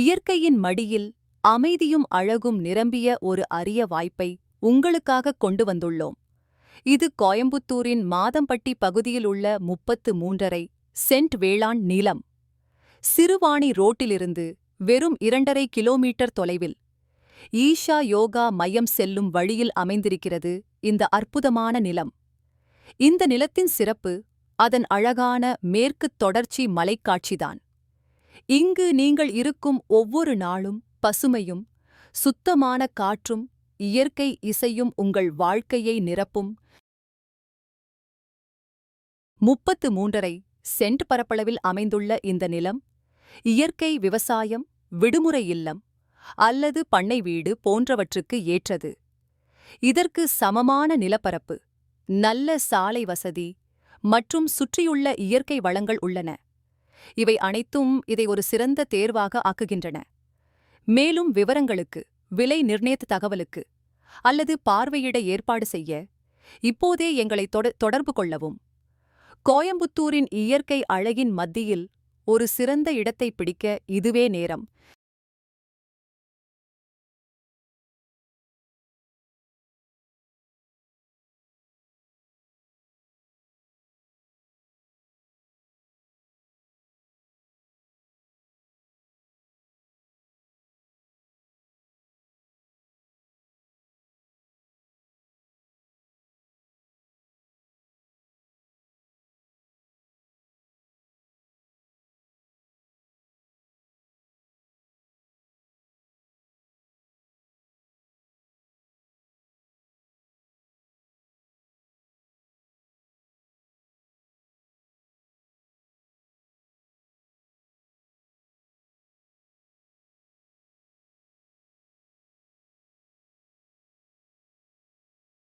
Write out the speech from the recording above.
இயற்கையின் மடியில் அமைதியும் அழகும் நிரம்பிய ஒரு அரிய வாய்ப்பை உங்களுக்காக கொண்டு வந்துள்ளோம். இது கோயம்புத்தூரின் மாதம்பட்டி பகுதியில் உள்ள முப்பத்து மூன்றரை சென்ட் வேளாண் நிலம் சிறுவாணி ரோட்டிலிருந்து வெறும் இரண்டரை கிலோமீட்டர் தொலைவில் ஈஷா யோகா மையம் செல்லும் வழியில் அமைந்திருக்கிறது இந்த அற்புதமான நிலம். இந்த நிலத்தின் சிறப்பு அதன் அழகான மேற்குத் தொடர்ச்சி மலைக்காட்சிதான். இங்கு நீங்கள் இருக்கும் ஒவ்வொரு நாளும் பசுமையும் சுத்தமான காற்றும் இயற்கை இசையும் உங்கள் வாழ்க்கையை நிரப்பும். முப்பத்து மூன்றரை சென்ட் பரப்பளவில் அமைந்துள்ள இந்த நிலம் இயற்கை விவசாயம் விடுமுறை இல்லம் அல்லது பண்ணை வீடு போன்றவற்றுக்கு ஏற்றது. இதற்கு சமமான நிலப்பரப்பு நல்ல சாலை வசதி மற்றும் சுற்றியுள்ள இயற்கை வளங்கள் உள்ளன. இவை அனைத்தும் இதை ஒரு சிறந்த தேர்வாக ஆக்குகின்றன. மேலும் விவரங்களுக்கு விலை நிர்ணயத் தகவலுக்கு அல்லது பார்வையிட ஏற்பாடு செய்ய இப்போதே எங்களை தொடர்பு கொள்ளவும். கோயம்புத்தூரின் இயற்கை அழகின் மத்தியில் ஒரு சிறந்த இடத்தை பிடிக்க இதுவே நேரம்.